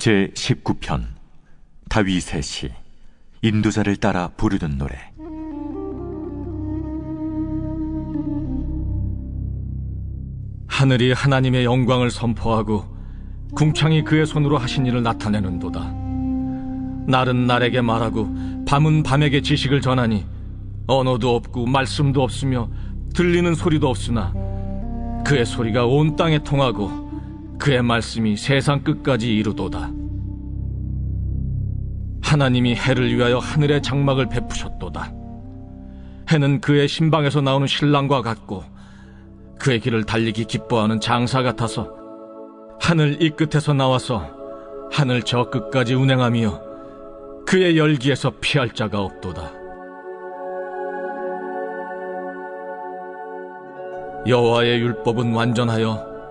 제 19편 다윗의 시 인도자를 따라 부르는 노래 하늘이 하나님의 영광을 선포하고 궁창이 그의 손으로 하신 일을 나타내는도다. 날은 날에게 말하고 밤은 밤에게 지식을 전하니 언어도 없고 말씀도 없으며 들리는 소리도 없으나 그의 소리가 온 땅에 통하고 그의 말씀이 세상 끝까지 이르도다. 하나님이 해를 위하여 하늘의 장막을 베푸셨도다. 해는 그의 신방에서 나오는 신랑과 같고 그의 길을 달리기 기뻐하는 장사 같아서 하늘 이 끝에서 나와서 하늘 저 끝까지 운행하며 그의 열기에서 피할 자가 없도다. 여호와의 율법은 완전하여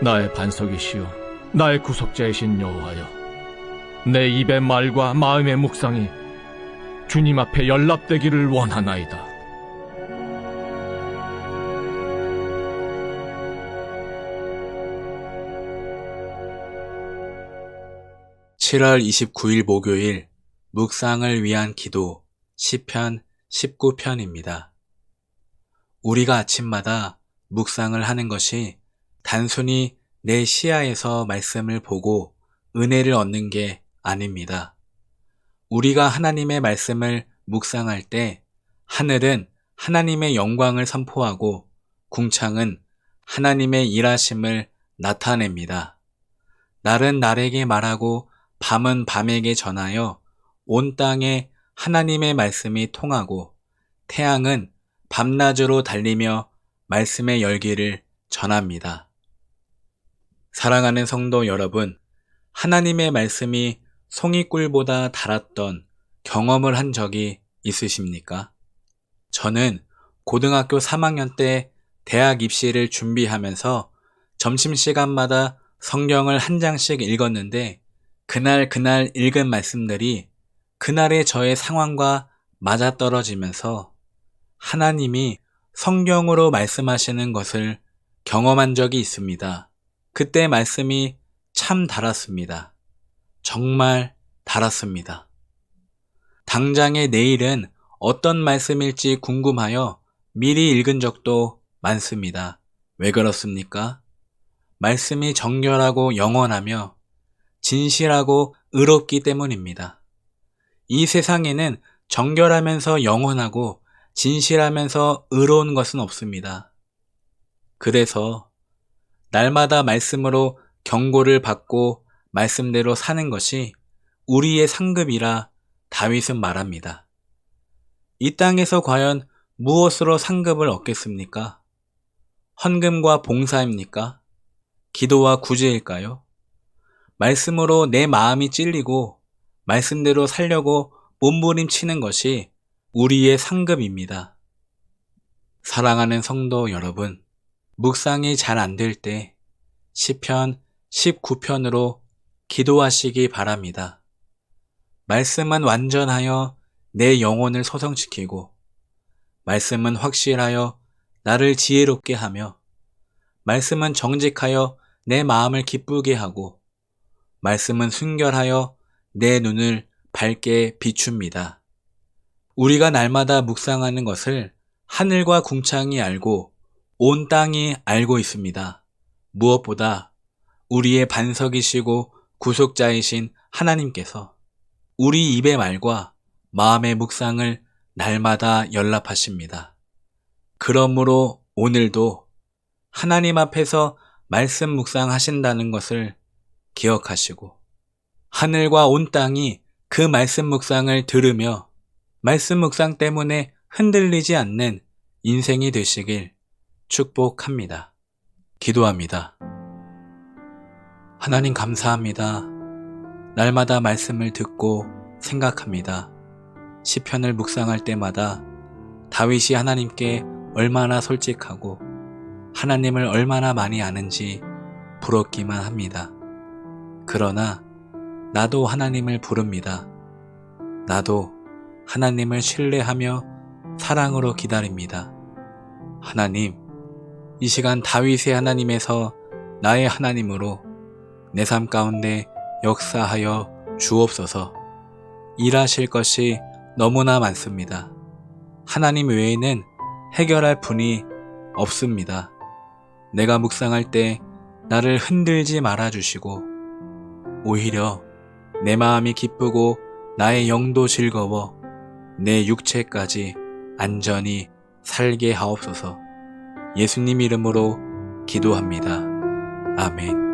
나의 반석이시여, 나의 구속자이신 여호와여, 내 입의 말과 마음의 묵상이 주님 앞에 연락되기를 원하나이다. 7월 29일 목요일 묵상을 위한 기도 시편 19편입니다. 우리가 아침마다 묵상을 하는 것이 단순히 내 시야에서 말씀을 보고 은혜를 얻는 게 아닙니다. 우리가 하나님의 말씀을 묵상할 때 하늘은 하나님의 영광을 선포하고 궁창은 하나님의 일하심을 나타냅니다. 날은 날에게 말하고 밤은 밤에게 전하여 온 땅에 하나님의 말씀이 통하고 태양은 밤낮으로 달리며 말씀의 열기를 전합니다. 사랑하는 성도 여러분, 하나님의 말씀이 송이꿀보다 달았던 경험을 한 적이 있으십니까? 저는 고등학교 3학년 때 대학 입시를 준비하면서 점심시간마다 성경을 한 장씩 읽었는데 그날 그날 읽은 말씀들이 그날의 저의 상황과 맞아떨어지면서 하나님이 성경으로 말씀하시는 것을 경험한 적이 있습니다. 그때 말씀이 참 달았습니다. 정말 달았습니다. 당장의 내일은 어떤 말씀일지 궁금하여 미리 읽은 적도 많습니다. 왜 그렇습니까? 말씀이 정결하고 영원하며 진실하고 의롭기 때문입니다. 이 세상에는 정결하면서 영원하고 진실하면서 의로운 것은 없습니다. 그래서 날마다 말씀으로 경고를 받고 말씀대로 사는 것이 우리의 상급이라 다윗은 말합니다. 이 땅에서 과연 무엇으로 상급을 얻겠습니까? 헌금과 봉사입니까? 기도와 구제일까요? 말씀으로 내 마음이 찔리고 말씀대로 살려고 몸부림치는 것이 우리의 상급입니다. 사랑하는 성도 여러분, 묵상이 잘 안 될 때 시편 19편으로 기도하시기 바랍니다. 말씀은 완전하여 내 영혼을 소성시키고 말씀은 확실하여 나를 지혜롭게 하며 말씀은 정직하여 내 마음을 기쁘게 하고 말씀은 순결하여 내 눈을 밝게 비춥니다. 우리가 날마다 묵상하는 것을 하늘과 궁창이 알고 온 땅이 알고 있습니다. 무엇보다 우리의 반석이시고 구속자이신 하나님께서 우리 입의 말과 마음의 묵상을 날마다 연락하십니다. 그러므로 오늘도 하나님 앞에서 말씀 묵상하신다는 것을 기억하시고 하늘과 온 땅이 그 말씀 묵상을 들으며 말씀 묵상 때문에 흔들리지 않는 인생이 되시길 축복합니다. 기도합니다. 하나님 감사합니다. 날마다 말씀을 듣고 생각합니다. 시편을 묵상할 때마다 다윗이 하나님께 얼마나 솔직하고 하나님을 얼마나 많이 아는지 부럽기만 합니다. 그러나 나도 하나님을 부릅니다. 나도 하나님을 신뢰하며 사랑으로 기다립니다. 하나님, 이 시간 다윗의 하나님에서 나의 하나님으로 내 삶 가운데 역사하여 주옵소서. 일하실 것이 너무나 많습니다. 하나님 외에는 해결할 분이 없습니다. 내가 묵상할 때 나를 흔들지 말아 주시고 오히려 내 마음이 기쁘고 나의 영도 즐거워 내 육체까지 안전히 살게 하옵소서. 예수님 이름으로 기도합니다. 아멘.